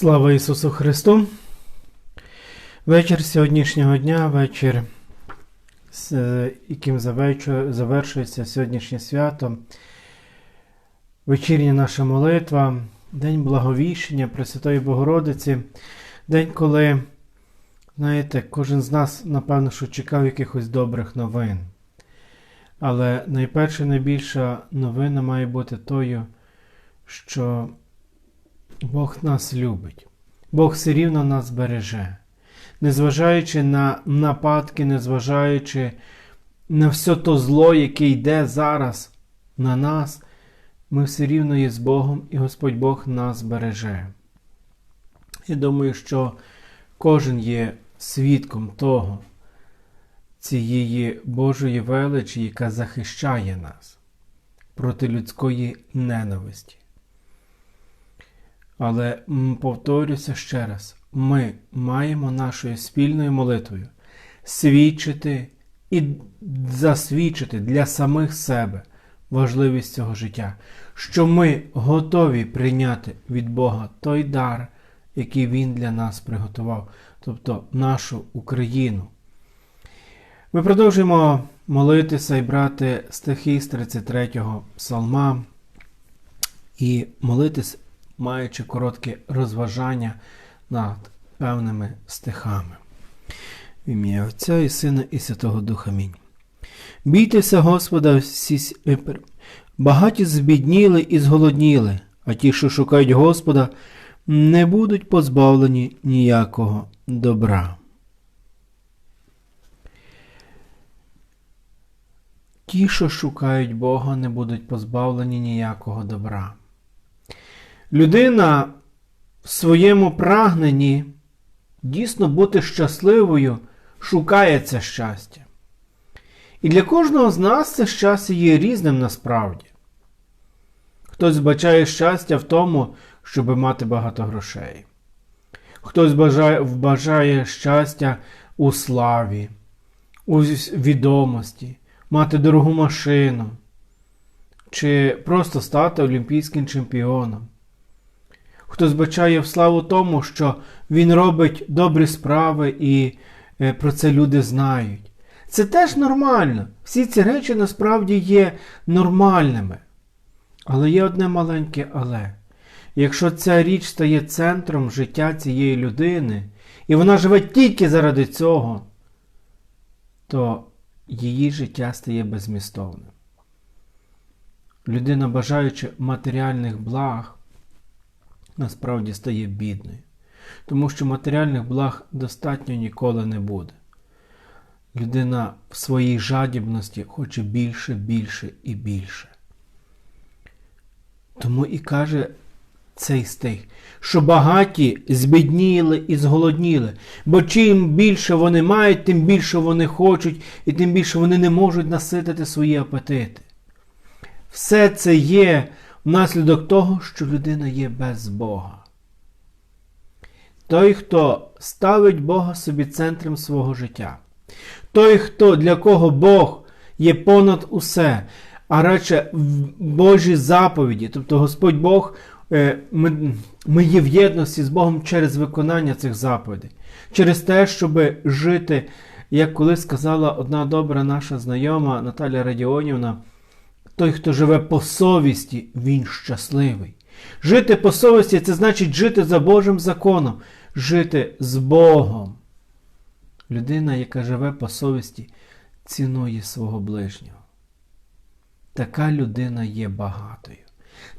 Слава Ісусу Христу! Вечір сьогоднішнього дня, вечір, е, яким завершується сьогоднішнє свято, вечірня наша молитва, День Благовіщення Пресвятої Богородиці, день, коли, знаєте, кожен з нас, напевно, що чекав якихось добрих новин. Але найперша, найбільша новина має бути тою, що Бог нас любить. Бог все рівно нас береже. Незважаючи на нападки, незважаючи на все то зло, яке йде зараз на нас, ми все рівно є з Богом, і Господь Бог нас береже. Я думаю, що кожен є свідком того, цієї Божої величі, яка захищає нас проти людської ненависті. Але повторюся ще раз: ми маємо нашою спільною молитвою свідчити і засвідчити для самих себе важливість цього життя, що ми готові прийняти від Бога той дар, який Він для нас приготував, тобто нашу Україну. Ми продовжуємо молитися і брати стихи з 33-го псалма і молитись маючи коротке розважання над певними стихами. В ім'я Отця і Сина, і Святого Духа. Амінь. Бійтеся Господа, всі е, багаті збідніли і зголодніли, а ті, що шукають Господа, не будуть позбавлені ніякого добра. Ті, що шукають Бога, не будуть позбавлені ніякого добра. Людина в своєму прагненні дійсно бути щасливою шукає це щастя. І для кожного з нас це щастя є різним насправді. Хтось бачає щастя в тому, щоб мати багато грошей. Хтось бажає, вбажає щастя у славі, у відомості, мати дорогу машину, чи просто стати олімпійським чемпіоном. Хтось бачає в славу тому, що він робить добрі справи і е, про це люди знають. Це теж нормально. Всі ці речі насправді є нормальними. Але є одне маленьке але. Якщо ця річ стає центром життя цієї людини, і вона живе тільки заради цього, то її життя стає безмістовним. Людина, бажаючи матеріальних благ, насправді стає бідною, тому що матеріальних благ достатньо ніколи не буде. Людина в своїй жадібності хоче більше, більше і більше. Тому і каже цей стих, що багаті збідніли і зголодніли, бо чим більше вони мають, тим більше вони хочуть, і тим більше вони не можуть наситити свої апетити. Все це є внаслідок того, що людина є без Бога. Той, хто ставить Бога собі центром свого життя, той, хто для кого Бог є понад усе, а радше в Божі заповіді, тобто Господь Бог, е, ми, ми є в єдності з Богом через виконання цих заповідей, через те, щоб жити, як колись сказала одна добра наша знайома Наталя Радіонівна, той, хто живе по совісті, він щасливий. Жити по совісті це значить жити за Божим законом, жити з Богом. Людина, яка живе по совісті, цінує свого ближнього. Така людина є багатою.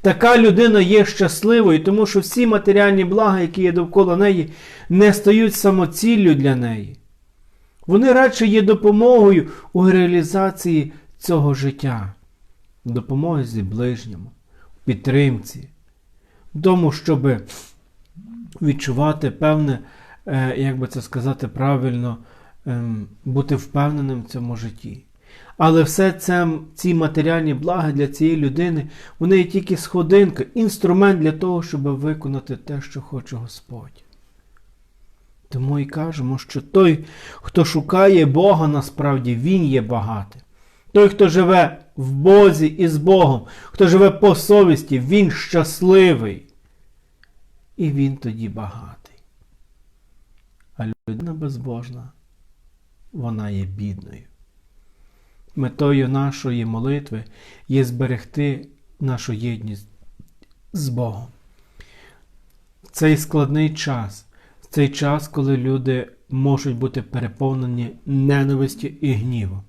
Така людина є щасливою, тому що всі матеріальні блага, які є довкола неї, не стають самоціллю для неї. Вони радше є допомогою у реалізації цього життя допомоги зі ближньому, підтримці, в тому, щоб відчувати певне, е, як би це сказати правильно, ем, бути впевненим в цьому житті. Але все це, ці матеріальні блага для цієї людини, вони є тільки сходинка, інструмент для того, щоб виконати те, що хоче Господь. Тому і кажемо, що той, хто шукає Бога, насправді він є багатим. Той, хто живе в Бозі і з Богом, хто живе по совісті, він щасливий. і він тоді багатий. А людина безбожна, вона є бідною. Метою нашої молитви є зберегти нашу єдність з Богом. Цей складний час, цей час, коли люди можуть бути переповнені ненавистю і гнівом,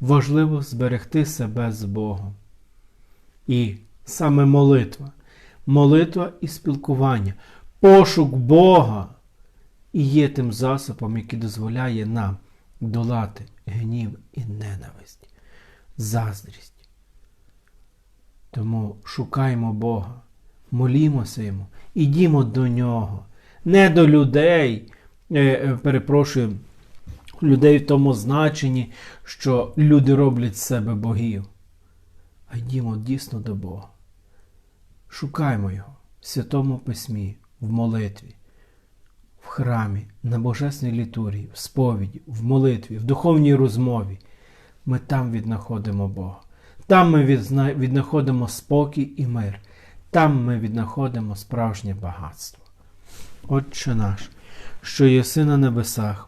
важливо зберегти себе з Богом. І саме молитва, молитва і спілкування, пошук Бога і є тим засобом, який дозволяє нам долати гнів і ненависть, заздрість. Тому шукаймо Бога, молімося Йому, ідімо до Нього, не до людей, е, е, перепрошую, людей в тому значенні, що люди роблять з себе богів, а йдімо дійсно до Бога. Шукаймо Його в Святому Письмі, в молитві, в храмі, на Божественній літургії, в сповіді, в молитві, в духовній розмові. Ми там віднаходимо Бога. Там ми віднаходимо спокій і мир. Там ми віднаходимо справжнє багатство. Отче наш, що єси на небесах,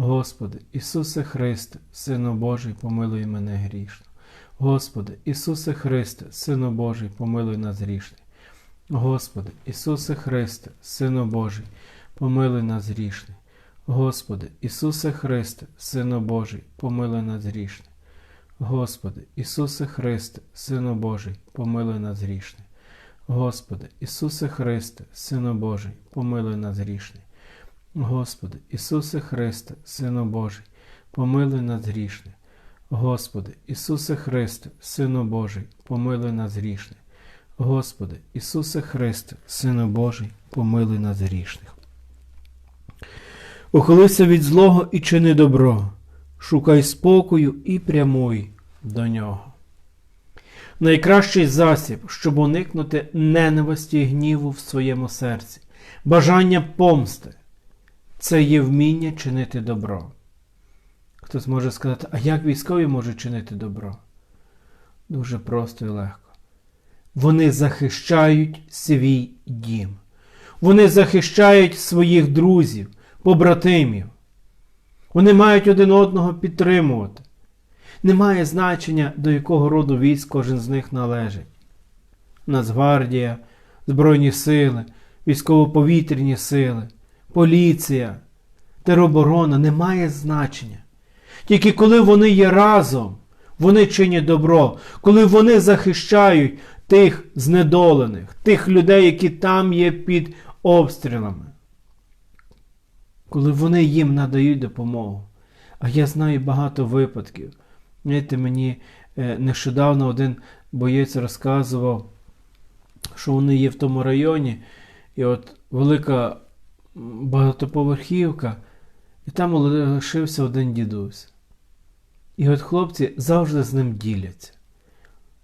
Господи, Ісусе Христе, Сину Божий, помилуй мене грішно. Господи, Ісусе Христе, Сину Божий, помилуй нас грішне. Господи, Ісусе Христе, Сину Божий, помилуй нас грішне. Господи, Ісусе Христе, Сину Божий, помилуй нас грішне. Господи, Ісусе Христе, Сину Божий, помилуй нас грішне. Господи, Ісусе Христе, Сину Божий, помилуй нас грішне. Господи, Ісусе Христе, Сину Божий, помилуй нас грішне. Господи, Ісусе Христе, Сину Божий, помилуй нас грішне. Господи, Ісусе Христе, Сину Божий, помилуй нас грішних. Ухилися від злого і чини добро, шукай спокою і прямуй до нього. Найкращий засіб, щоб уникнути ненависті і гніву в своєму серці, бажання помсти це є вміння чинити добро. Хтось може сказати, а як військові можуть чинити добро? Дуже просто і легко. Вони захищають свій дім. Вони захищають своїх друзів, побратимів. Вони мають один одного підтримувати. Немає значення, до якого роду військ кожен з них належить. Нацгвардія, Збройні сили, військово-повітряні сили, поліція, тероборона не має значення. Тільки коли вони є разом, вони чинять добро, коли вони захищають тих знедолених, тих людей, які там є під обстрілами, коли вони їм надають допомогу. А я знаю багато випадків. Знаєте, мені е, нещодавно один боєць розказував, що вони є в тому районі, і от велика багатоповерхівка, і там лишився один дідусь. І от хлопці завжди з ним діляться.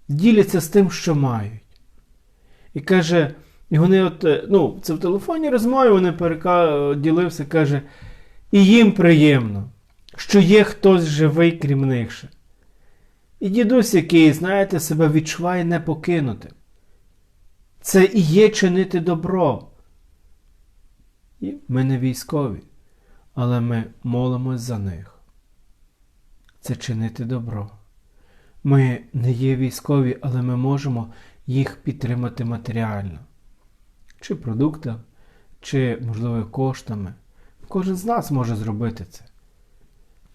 Діляться з тим, що мають. І каже, і вони от, е, ну, це в телефоні розмові, вони перека... ділився, каже, і їм приємно, що є хтось живий, крім них. І дідусь, який, знаєте, себе відчуває непокинутим. Це і є чинити добро. І ми не військові, але ми молимось за них. Це чинити добро. Ми не є військові, але ми можемо їх підтримати матеріально. Чи продуктами, чи, можливо, коштами. Кожен з нас може зробити це.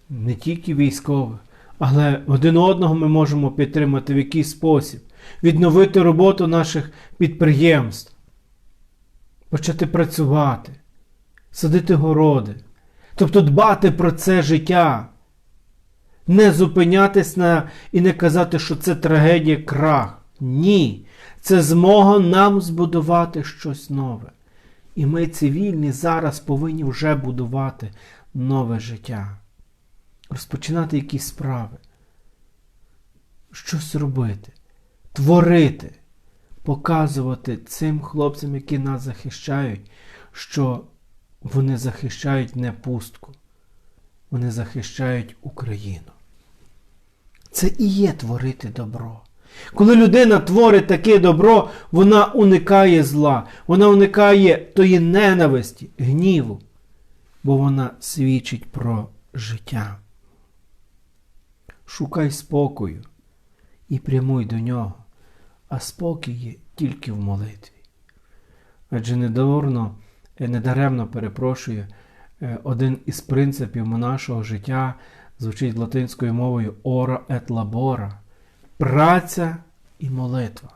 Не тільки військових, але один одного ми можемо підтримати в якийсь спосіб, відновити роботу наших підприємств, почати працювати, садити городи, тобто дбати про це життя, не зупинятись на і не казати, що це трагедія, крах. Ні, це змога нам збудувати щось нове. І ми цивільні зараз повинні вже будувати нове життя, розпочинати якісь справи, щось робити, творити, показувати цим хлопцям, які нас захищають, що вони захищають не пустку, вони захищають Україну. Це і є творити добро. Коли людина творить таке добро, вона уникає зла, вона уникає тої ненависті, гніву, бо вона свідчить про життя. Шукай спокою і прямуй до нього, а спокій є тільки в молитві. Адже недорно, недаремно перепрошую, е, один із принципів нашого життя звучить латинською мовою ора et labora праця і молитва.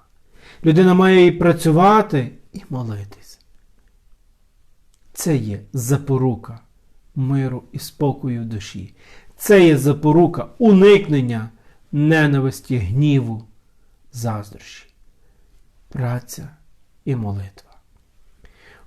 Людина має і працювати, і молитись. Це є запорука миру і спокою душі. Це є запорука уникнення ненависті, гніву, заздрощі. Праця і молитва.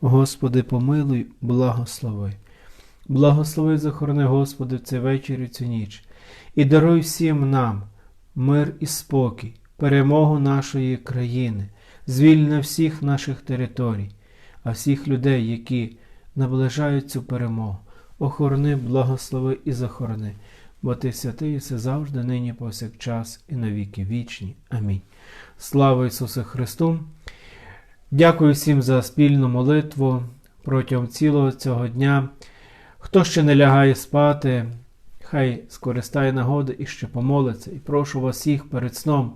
Господи, помилуй, благослови. Благослови, захорони, Господи, в цей вечір і цю ніч, і даруй всім нам мир і спокій, перемогу нашої країни, звільни всіх наших територій, а всіх людей, які наближають цю перемогу, охорони, благослови і захорони, бо Ти святий, все завжди, нині, повсякчас, і навіки вічні. Амінь. Слава Ісусу Христу! Дякую всім за спільну молитву протягом цілого цього дня. Хто ще не лягає спати, хай скористає нагоди і ще помолиться. І прошу вас всіх перед сном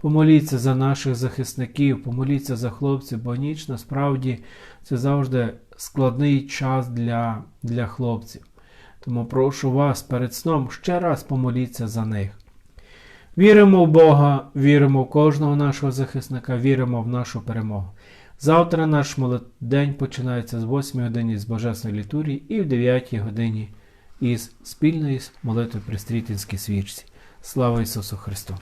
помоліться за наших захисників, помоліться за хлопців, бо ніч насправді це завжди складний час для, для хлопців. Тому прошу вас перед сном ще раз помоліться за них. Віримо в Бога, віримо в кожного нашого захисника, віримо в нашу перемогу. Завтра наш день починається з 8 години з Божесної літурії і в 9 годині із спільної молитви при Стрітинській свічці. Слава Ісусу Христу!